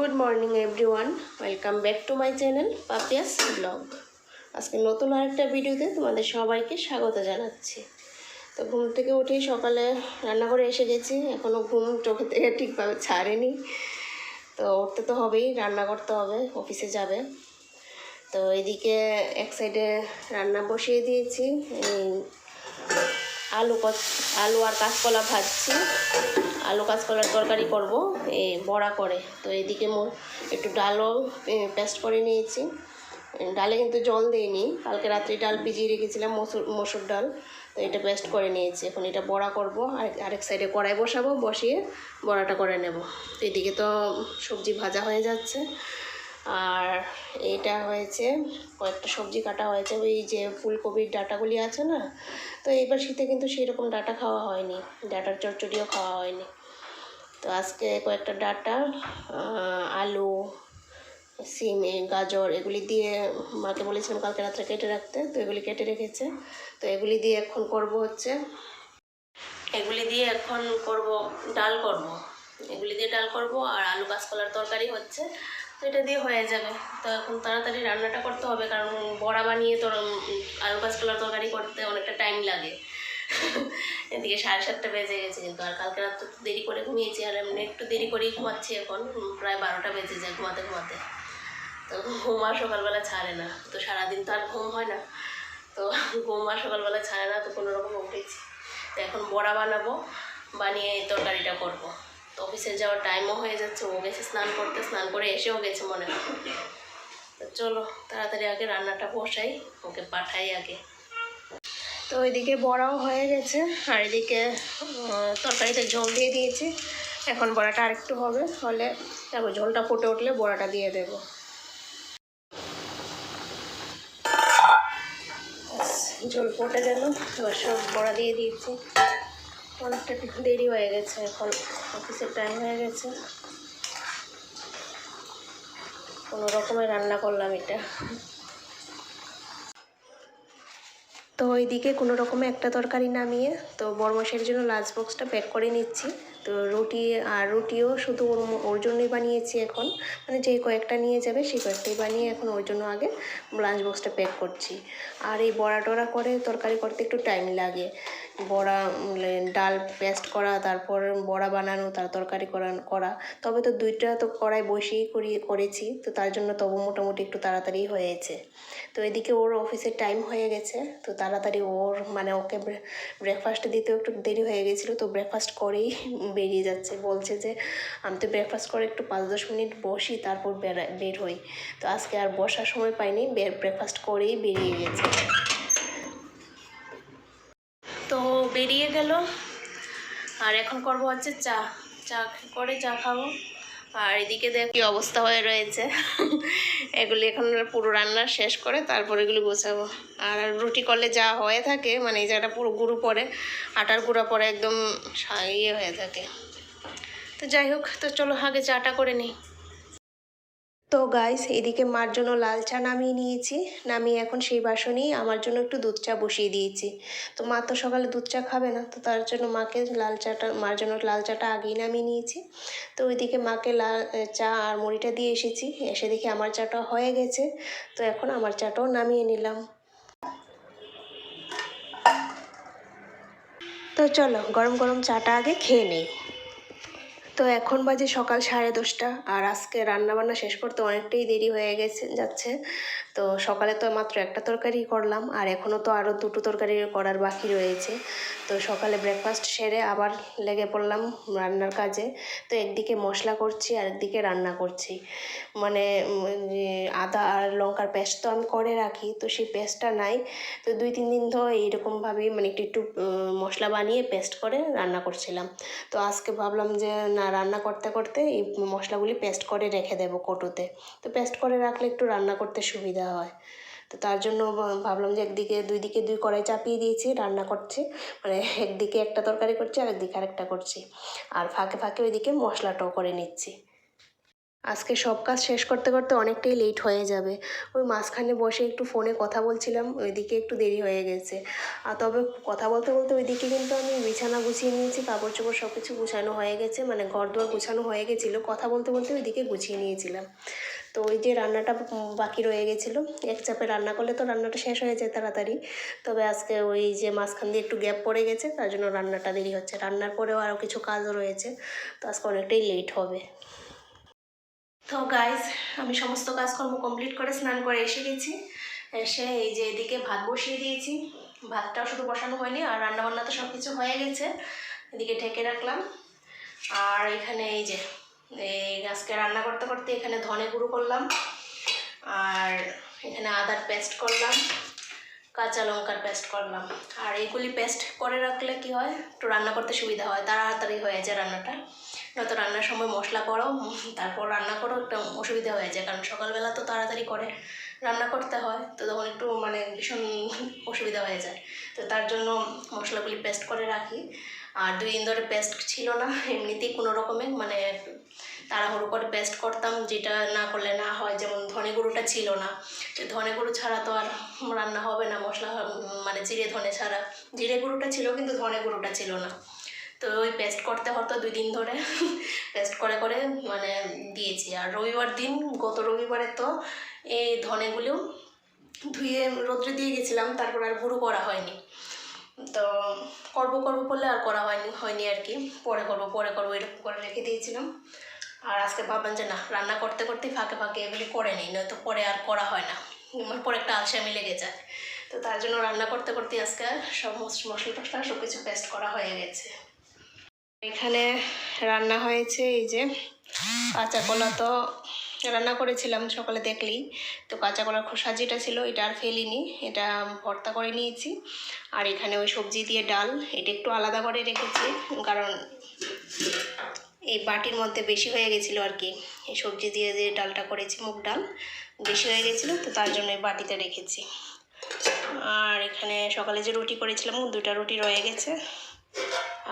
Good morning everyone welcome back to my channel Papiya's vlog আজকে নতুন আরেকটা ভিডিওতে তোমাদের সবাইকে স্বাগত জানাচ্ছি। তো ঘুম থেকে উঠেই সকালে রান্না করে এসে গেছি। এখনও ঘুম চোখে থেকে ঠিকভাবে ছাড়েনি। তো উঠতে তো হবেই, রান্না করতে হবে, অফিসে যাবে। তো এদিকে এক সাইডে রান্না বসিয়ে দিয়েছি। আলু আলু আর কাঁচকলা ভাজছি। আলু কাঁচকলার তরকারি করব এই বড়া করে। তো এদিকে মোর একটু ডালও পেস্ট করে নিয়েছি। ডালে কিন্তু জল দিইনি, কালকে রাত্রে ডাল ভিজিয়ে রেখেছিলাম মসুর মসুর ডাল। তো এটা পেস্ট করে নিয়েছি। এখন এটা বড়া করব, আর আরেক সাইডে কড়াই বসাবো, বসিয়ে বড়াটা করে নেব। এদিকে তো সবজি ভাজা হয়ে যাচ্ছে। আর এটা হয়েছে, কয়েকটা সবজি কাটা হয়েছে, ওই যে ফুলকপির ডাঁটাগুলি আছে না? তো এইবার শীতে কিন্তু সেরকম ডাঁটা খাওয়া হয়নি, ডাঁটার চচ্চড়িও খাওয়া হয়নি। তো আজকে কয়েকটা ডাঁটা আলু, সিম, গাজর, এগুলি দিয়ে মাকে বলেছিলাম কালকে রাত্রে কেটে রাখতে, তো এগুলি কেটে রেখেছে। তো এগুলি দিয়ে এখন করব হচ্ছে, এগুলি দিয়ে এখন করব, ডাল করব। এগুলি দিয়ে ডাল করব আর আলু কাঁচকলার তরকারি হচ্ছে। তো এটা দিয়ে হয়ে যাবে তো এখন তাড়াতাড়ি রান্নাটা করতে হবে, কারণ বড়া বানিয়ে তোর আলু কাঁচকলার তরকারি করতে অনেকটা টাইম লাগে। এদিকে সাড়ে সাতটা বেজে গেছে কিন্তু, আর কালকে রাত দেরি করে ঘুমিয়েছি, আর এমনি একটু দেরি করেই ঘুমাচ্ছি এখন প্রায় বারোটা বেজে যায় ঘুমাতে ঘুমাতে। তো ঘুম আর সকালবেলা ছাড়ে না, তো সারাদিন তো আর ঘুম হয় না। তো ঘুম আর সকালবেলা ছাড়ে না, তো কোনো রকম উঠেছি তো এখন বড়া বানাবো, বানিয়ে তরকারিটা করব। তো অফিসে যাওয়ার টাইমও হয়ে যাচ্ছে, ও গেছে স্নান করতে, স্নান করে এসেও গেছে মনে হয়। তো চলো, তাড়াতাড়ি আগে রান্নাটা বসাই, ওকে পাঠাই আগে। তো ওইদিকে বড়াও হয়ে গেছে, আর এদিকে তরকারিতে ঝোল দিয়ে দিয়েছি। এখন বড়াটা আরেকটু হবে, হলে তারপর ঝোলটা ফুটে উঠলে বড়াটা দিয়ে দেবো। ঝোল ফুটে গেল, এবার সব বড়া দিয়ে দিয়েছি। অনেকটা দেরি হয়ে গেছে এখন অফিসের টাইম হয়ে গেছে। কোনো রকমের রান্না করলাম এটা। তো ওইদিকে কোনো রকমে একটা তরকারি নামিয়ে তো বরমাসের জন্য লাঞ্চ বক্সটা প্যাক করে নিচ্ছি। তো রুটি আর রুটিও শুধু ওর ওর জন্যই বানিয়েছি এখন। মানে যে কয়েকটা নিয়ে যাবে সেই কয়েকটাই বানিয়ে এখন ওর জন্য আগে লাঞ্চ বক্সটা প্যাক করছি। আর এই বড়া টড়া করে তরকারি করতে একটু টাইম লাগে। বড়া ডাল পেস্ট করা, তারপর বড়া বানানো, তার তরকারি করা করা। তবে তো দুইটা তো কড়াই বসেই করি, করেছি, তো তার জন্য তবু মোটামুটি একটু তাড়াতাড়ি হয়েছে। তো এদিকে ওর অফিসের টাইম হয়ে গেছে, তো তাড়াতাড়ি ওর মানে ওকে ব্রেকফাস্ট দিতেও একটু দেরি হয়ে গেছিল, তো ব্রেকফাস্ট করেই বেরিয়ে যাচ্ছে। বলছে যে, আমি তো ব্রেকফাস্ট করে একটু পাঁচ দশ মিনিট বসি, তারপর বের হই। তো আজকে আর বসার সময় পাইনি ব্রেকফাস্ট করেই বেরিয়ে গেছে তো বেরিয়ে গেল। আর এখন করব হচ্ছে চা। চা করে চা খাব। আর এদিকে দেখ কি অবস্থা হয়ে রয়েছে। এগুলি এখন পুরো রান্না শেষ করে তারপর এগুলি গোছাবো। আর রুটি করলে যা হয়ে থাকে মানে এই জায়গাটা পুরো গুঁড়ো পরে আটার গুঁড়া পরে একদম ইয়ে হয়ে থাকে। তো যাই হোক, তো চলো আগে চাটা করে নিই। তো গাইস এদিকে মার জন্য লাল চা নামিয়ে নিয়েছি। নামিয়ে এখন সেই বাসনেই আমার জন্য একটু দুধ চা বসিয়ে দিয়েছি। তো মা তো সকালে দুধ চা খাবে না, তো তার জন্য মাকে লাল চাটা, মার জন্য লাল চাটা আগেই নামিয়ে নিয়েছি। তো ওইদিকে মাকে লাল চা আর মুড়িটা দিয়ে এসেছি। এসে দেখি আমার চাটা হয়ে গেছে। তো এখন আমার চাটাও নামিয়ে নিলাম। তো চলো গরম গরম চাটা আগে খেয়ে নেই। তো এখন বাজে সকাল সাড়ে দশটা, আর আজকে রান্না বান্না শেষ করতে অনেকটাই দেরি হয়ে গেছে, যাচ্ছে। তো সকালে তো মাত্র একটা তরকারি করলাম, আর এখনও তো আরও দুটো তরকারি করার বাকি রয়েছে। তো সকালে ব্রেকফাস্ট সেরে আবার লেগে পড়লাম রান্নার কাজে। তো একদিকে মশলা করছি, আর একদিকে রান্না করছি। মানে আদা আর লঙ্কার পেস্ট তো আমি করে রাখি, তো সেই পেস্টটা নাই। তো দুই তিন দিন ধরে এইরকমভাবেই মানে একটু একটু মশলা বানিয়ে পেস্ট করে রান্না করছিলাম। তো আজকে ভাবলাম যে, না রান্না করতে করতে এই মশলাগুলি পেস্ট করে রেখে দেবো কটুতে। তো পেস্ট করে রাখলে একটু রান্না করতে সুবিধা হয়। তো তার জন্য ভাবলাম যে একদিকে দুই দিকে দুই কড়াই চাপিয়ে দিয়েছি, রান্না করছি। মানে একদিকে একটা তরকারি করছি আর একদিকে আরেকটা করছি। আর ফাঁকে ফাঁকে ওইদিকে মশলাটাও করে নিচ্ছি। আজকে সব কাজ শেষ করতে করতে অনেকটাই লেট হয়ে যাবে। ওই মাঝখানে বসে একটু ফোনে কথা বলছিলাম, ওইদিকে একটু দেরি হয়ে গেছে। আর তবে কথা বলতে বলতে ওইদিকে কিন্তু আমি বিছানা গুছিয়ে নিয়েছি কাপড় চোপড় সব কিছু গুছানো হয়ে গেছে মানে ঘর দুয়ার গুছানো হয়ে গেছিল। কথা বলতে বলতে ওইদিকে গুছিয়ে নিয়েছিলাম। তো ওই যে রান্নাটা বাকি রয়ে গেছিল। এক চাপে রান্না করলে তো রান্নাটা শেষ হয়ে যায় তাড়াতাড়ি। তবে আজকে ওই যে মাঝখান দিয়ে একটু গ্যাপ পড়ে গেছে, তার জন্য রান্নাটা দেরি হচ্ছে। রান্নার পরেও আরও কিছু কাজও রয়েছে, তো আজকে অনেকটাই লেট হবে। তো গাইজ আমি সমস্ত কাজকর্ম কমপ্লিট করে স্নান করে এসে গেছি। এসে এই যে এদিকে ভাত বসিয়ে দিয়েছি। ভাতটাও শুধু বসানো হয়নি, আর রান্নাবান্না তো সব কিছু হয়ে গেছে। এদিকে ঢেকে রাখলাম। আর এখানে এই যে, এই আজকে রান্না করতে করতে এখানে ধনে গুঁড়ো করলাম। আর এখানে আদার পেস্ট করলাম, কাঁচা লঙ্কার পেস্ট করলাম। আর এইগুলি পেস্ট করে রাখলে কি হয়, একটু রান্না করতে সুবিধা হয়, তাড়াতাড়ি হয়ে যায় রান্নাটা। নয়তো রান্নার সময় মশলা করো তারপর রান্না করো, একটা অসুবিধা হয়ে যায়, কারণ সকালবেলা তো তাড়াতাড়ি করে রান্না করতে হয়, তো তখন একটু মানে ভীষণ অসুবিধা হয়ে যায়। তো তার জন্য মশলাগুলি পেস্ট করে রাখি। আর দুই দিন ধরে পেস্ট ছিল না, এমনিতেই কোনো রকমে মানে তাড়াহুড়ো করে পেস্ট করতাম, যেটা না করলে না হয়, যেমন ধনে গুঁড়োটা ছিল না। তো ধনে গুঁড়ো ছাড়া তো আর রান্না হবে না, মশলা মানে জিরে ধনে ছাড়া। জিরে গুঁড়োটা ছিল, কিন্তু ধনে গুঁড়োটা ছিল না। তো ওই পেস্ট করতে হতো দুই দিন ধরে। পেস্ট করে করে মানে দিয়েছি। আর রবিবার দিন, গত রবিবারে তো এই ধনেগুলো ধুয়ে রোদ্রে দিয়ে গেছিলাম, তারপর আর গুঁড়ো করা হয়নি। তো করব করব বললে আর করা হয়নি হয়নি আর কি। পরে করব পরে করব, এরকম করে রেখে দিয়েছিলাম। আর আজকে ভাবলাম যে না, রান্না করতে করতে ফাঁকে ফাঁকে এগুলি করে নিই, নয়তো পরে আর করা হয় না। আমার পরে একটা আলসামি লেগে যায়। তো তার জন্য রান্না করতে করতে আজকে সব মশলা টসলা সব কিছু পেস্ট করা হয়ে গেছে। এখানে রান্না হয়েছে এই যে কাঁচা কলা তো রান্না করেছিলাম সকালে দেখলেই। তো কাঁচা কলার খোসা যেটা ছিল, এটা আর ফেলিনি, এটা ভর্তা করে নিয়েছি। আর এখানে ওই সবজি দিয়ে ডাল, এটা একটু আলাদা করে রেখেছি, কারণ এই বাটির মধ্যে বেশি হয়ে গেছিল আর কি। এই সবজি দিয়ে যে ডালটা করেছি, মুগ ডাল, বেশি হয়ে গেছিল, তো তার জন্য এই বাটিতে রেখেছি। আর এখানে সকালে যে রুটি করেছিলাম দুটা রুটি রয়ে গেছে।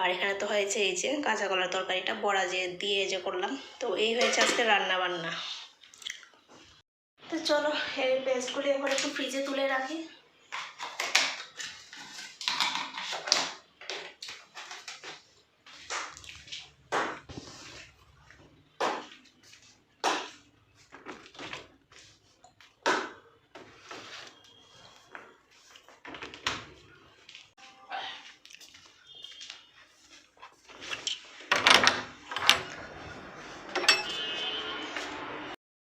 আর এখানে তো হয়েছে এই যে কাঁচা কলার তরকারিটা, বড়া যে দিয়ে যে করলাম। তো এই হয়েছে আজকে রান্না বান্না। তো চলো এই পেস্টগুলি এখন একটু ফ্রিজে তুলে রাখি।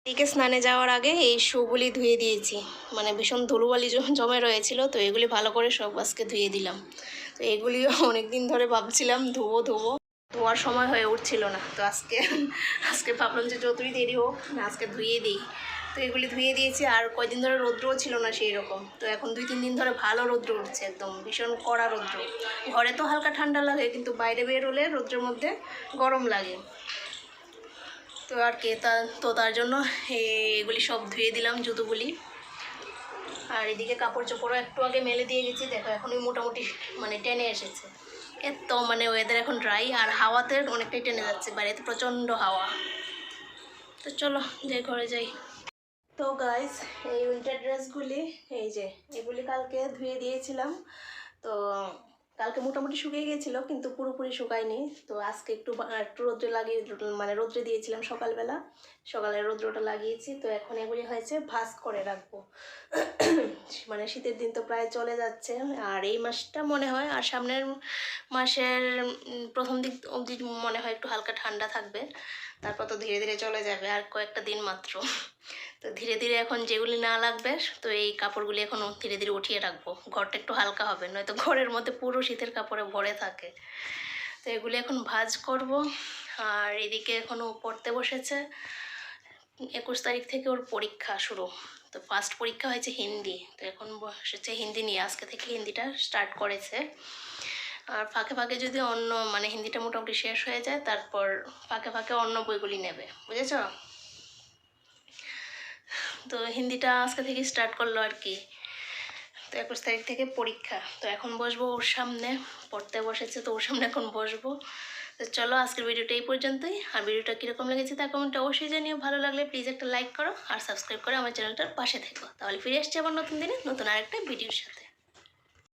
এদিকে স্নানে যাওয়ার আগে এই শুগুলি ধুয়ে দিয়েছি। মানে ভীষণ ধুলোবালি জমে রয়েছিল, তো এগুলি ভালো করে সব আজকে ধুয়ে দিলাম। তো এগুলিও অনেক দিন ধরে ভাবছিলাম, ধুবো ধুবো। ধোয়ার সময় হয়ে উঠছিল না, তো আজকে আজকে ভাবলাম যে যতই দেরি হোক আজকে ধুয়ে দিই। তো এগুলি ধুয়ে দিয়েছি, আর কয়দিন ধরে রৌদ্রও ছিল না সেই রকম। তো এখন দুই, তিন দিন ধরে ভালো রৌদ্র উঠছে একদম, ভীষণ কড়া রৌদ্র। ঘরে তো হালকা ঠান্ডা লাগে, কিন্তু বাইরে বের হলে রৌদ্রের মধ্যে গরম লাগে। তো আর কে তা, তো তার জন্য এগুলি সব ধুয়ে দিলাম জুতোগুলি। আর এদিকে কাপড় চোপড়ও একটু আগে মেলে দিয়ে গেছি, দেখো এখন ওই মোটামুটি মানে টেনে এসেছে। এত মানে ওয়েদার এখন ড্রাই আর হাওয়াতে অনেকটাই টেনে যাচ্ছে বাইরেতে প্রচণ্ড হাওয়া। তো চলো যাই ঘরে যাই। তো গাইস এই উইন্টার ড্রেসগুলি এই যে, এগুলি কালকে ধুয়ে দিয়েছিলাম। তো মোটামুটি শুকিয়ে গেছিল কিন্তু পুরোপুরি শুকায়নি। তো আজকে একটু একটু রোদ্রে লাগিয়ে মানে রোদ্রে দিয়েছিলাম সকালবেলা। সকালে রৌদ্রটা লাগিয়েছি। তো এখন এগুলি হয়েছে ভাজ করে রাখব। মানে শীতের দিন তো প্রায় চলে যাচ্ছে। আর এই মাসটা মনে হয় আর সামনের মাসের প্রথম দিক অবধি মনে হয় একটু হালকা ঠান্ডা থাকবে। তারপর তো ধীরে ধীরে চলে যাবে আর কয়েকটা দিন মাত্র। তো ধীরে ধীরে এখন যেগুলি না লাগবে, তো এই কাপড়গুলি এখন ধীরে ধীরে উঠিয়ে রাখব। ঘরটা একটু হালকা হবে, নয়তো ঘরের মধ্যে পুরো শীতের কাপড়ে ভরে থাকে। তো এগুলি এখন ভাজ করব, আর এদিকে এখনও পড়তে বসেছে। একুশ তারিখ থেকে ওর পরীক্ষা শুরু। তো ফার্স্ট পরীক্ষা হয়েছে হিন্দি, তো এখন বসেছে হিন্দি নিয়ে, আজকে থেকে হিন্দিটা স্টার্ট করেছে। আর ফাঁকে ফাঁকে যদি অন্য মানে হিন্দিটা মোটামুটি শেষ হয়ে যায়, তারপর ফাঁকে ফাঁকে অন্য বইগুলি নেবে। বুঝেছ? তো হিন্দিটা আজকে থেকে স্টার্ট করল আর কি তো একুশ তারিখ থেকে পরীক্ষা। তো এখন বসবো ওর সামনে, পড়তে বসেছে তো ওর সামনে এখন বসবো। তো চলো আজকের ভিডিওটা এই পর্যন্তই। আর ভিডিওটা কীরকম লেগেছে তা কমেন্টটা অবশ্যই জানিও। ভালো লাগলে প্লিজ একটা লাইক করো আর সাবস্ক্রাইব করে আমার চ্যানেলটার পাশে থেকো। তাহলে ফিরে আসছি আবার নতুন দিনে নতুন আরেকটা ভিডিওর সাথে।